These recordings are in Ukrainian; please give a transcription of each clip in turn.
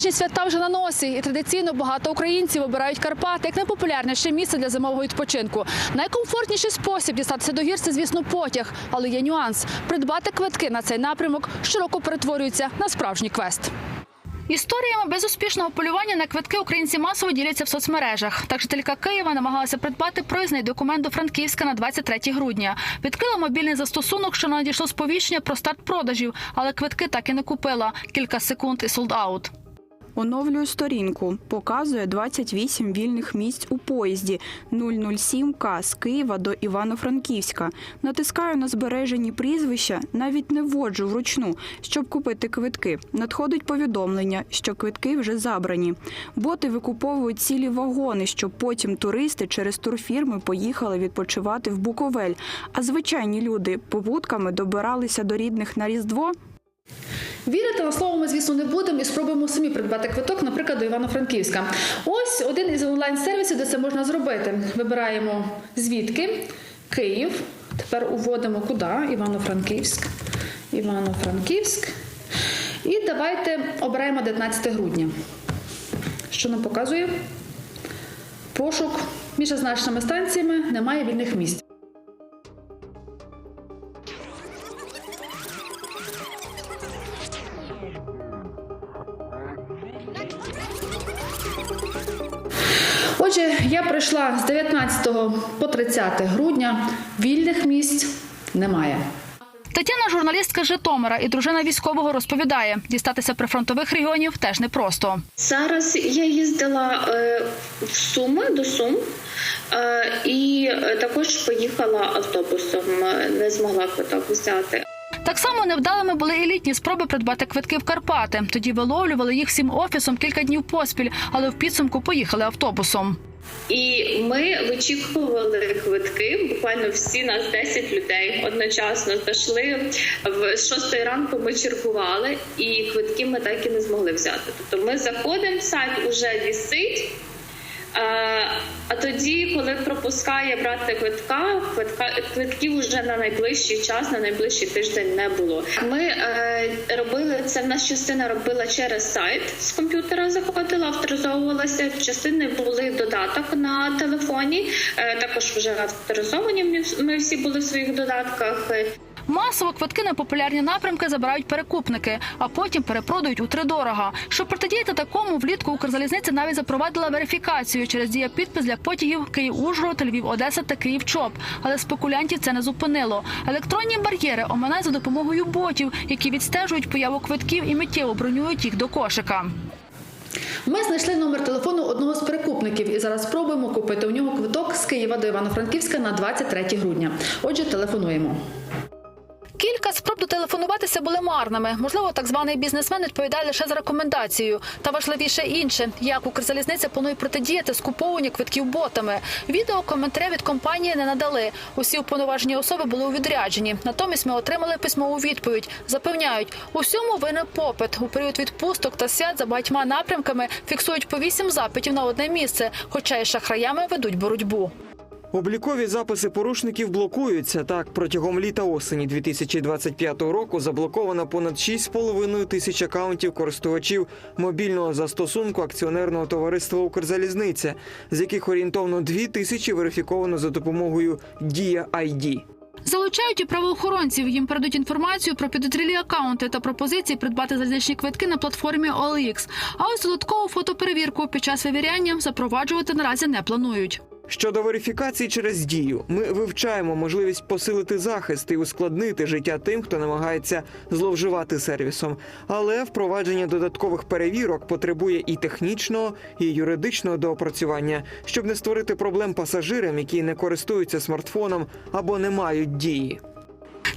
Свята вже на носі, і традиційно багато українців обирають Карпати як найпопулярніше місце для зимового відпочинку. Найкомфортніший спосіб дістатися до гір – це, звісно, потяг. Але є нюанс: придбати квитки на цей напрямок щороку перетворюється на справжній квест. Історіями безуспішного полювання на квитки українці масово діляться в соцмережах. Так жителька Києва намагалася придбати проїзний документ до Франківська на 23 грудня. Відкрила мобільний застосунок, що надійшло сповіщення про старт продажів, але квитки так і не купила. Кілька секунд і солд-аут. Оновлюю сторінку. Показує 28 вільних місць у поїзді 007К з Києва до Івано-Франківська. Натискаю на збережені прізвища, навіть не вводжу вручну, щоб купити квитки. Надходить повідомлення, що квитки вже забрані. Боти викуповують цілі вагони, щоб потім туристи через турфірми поїхали відпочивати в Буковель. А звичайні люди побутками добиралися до рідних на Різдво. Вірити на слово ми, звісно, не будемо і спробуємо самі придбати квиток, наприклад, до Івано-Франківська. Ось один із онлайн-сервісів, де це можна зробити. Вибираємо звідки Київ. Тепер уводимо куди? Івано-Франківськ. Івано-Франківськ. І давайте обираємо 19 грудня. Що нам показує? Пошук між зазначеними станціями немає вільних місць. Отже, я прийшла з 19 по 30 грудня. Вільних місць немає. Тетяна журналістка Житомира і дружина військового розповідає, дістатися прифронтових регіонів теж непросто. Зараз я їздила е, в Суми до Сум е, і е, також поїхала автобусом. Не змогла квиток взяти. Так само невдалими були і літні спроби придбати квитки в Карпати. Тоді виловлювали їх всім офісом кілька днів поспіль, але в підсумку поїхали автобусом. І ми вичікували квитки. Буквально всі нас 10 людей одночасно зайшли. В 6 ранку ми чергували, і квитки ми так і не змогли взяти. Тобто ми заходимо, сайт уже вісить. Е, А тоді, коли пропускає брати квитка, квитка квитків вже на найближчий час, на найближчий тиждень не було. Ми е, робили це. В нас частина робила через сайт з комп'ютера. Заходила, авторизовувалася. Частини були додаток на телефоні. Е, також вже авторизовані. Ми, всі були в своїх додатках. Масово квитки на популярні напрямки забирають перекупники, а потім перепродають утридорога. Щоб протидіяти такому, влітку Укрзалізниця навіть запровадила верифікацію через дія підпис для потягів Київ-Ужгород, Львів-Одеса та Київ-ЧОП. Але спекулянтів це не зупинило. Електронні бар'єри оминають за допомогою ботів, які відстежують появу квитків і миттєво бронюють їх до кошика. Ми знайшли номер телефону одного з перекупників і зараз спробуємо купити у нього квиток з Києва до Івано-Франківська на 23 грудня. Отже, телефонуємо. Дотелефонуватися були марними. Можливо, так званий бізнесмен відповідає лише за рекомендацією. Та важливіше інше, як Укрзалізниця планує протидіяти скуповуванню квитків ботами. Відео коментаря від компанії не надали. Усі уповноважені особи були у відрядженні. Натомість ми отримали письмову відповідь. Запевняють, усьому винен попит. У період відпусток та свят за багатьма напрямками фіксують по вісім запитів на одне місце, хоча й шахраями ведуть боротьбу. Облікові записи порушників блокуються. Так, протягом літа осені 2025 року заблоковано понад 6,5 тисяч акаунтів користувачів мобільного застосунку акціонерного товариства Укрзалізниця, з яких орієнтовно 2 тисячі верифіковано за допомогою Дія ID. Залучають і правоохоронців. Їм передають інформацію про підозрілі акаунти та пропозиції придбати залізничні квитки на платформі OLX. А ось додаткову фотоперевірку під час вивіряння запроваджувати наразі не планують. Щодо верифікації через дію, ми вивчаємо можливість посилити захист і ускладнити життя тим, хто намагається зловживати сервісом. Але впровадження додаткових перевірок потребує і технічного, і юридичного доопрацювання, щоб не створити проблем пасажирам, які не користуються смартфоном або не мають дії.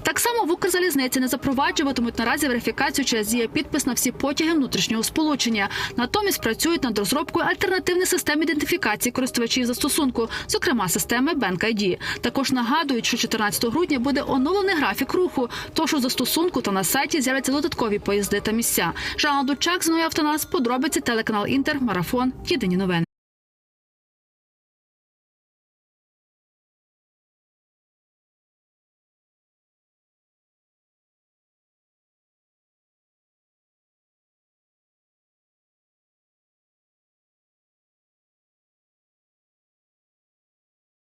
Так само в Укрзалізниці не запроваджуватимуть наразі верифікацію через дія підпис на всі потяги внутрішнього сполучення. Натомість працюють над розробкою альтернативних систем ідентифікації користувачів застосунку, зокрема системи BankID. Також нагадують, що 14 грудня буде оновлений графік руху. Тож у застосунку та на сайті з'являться додаткові поїзди та місця. Жанна Дучак, Зноя Автонас, подробиці телеканал Інтер, Марафон. Єдині новини.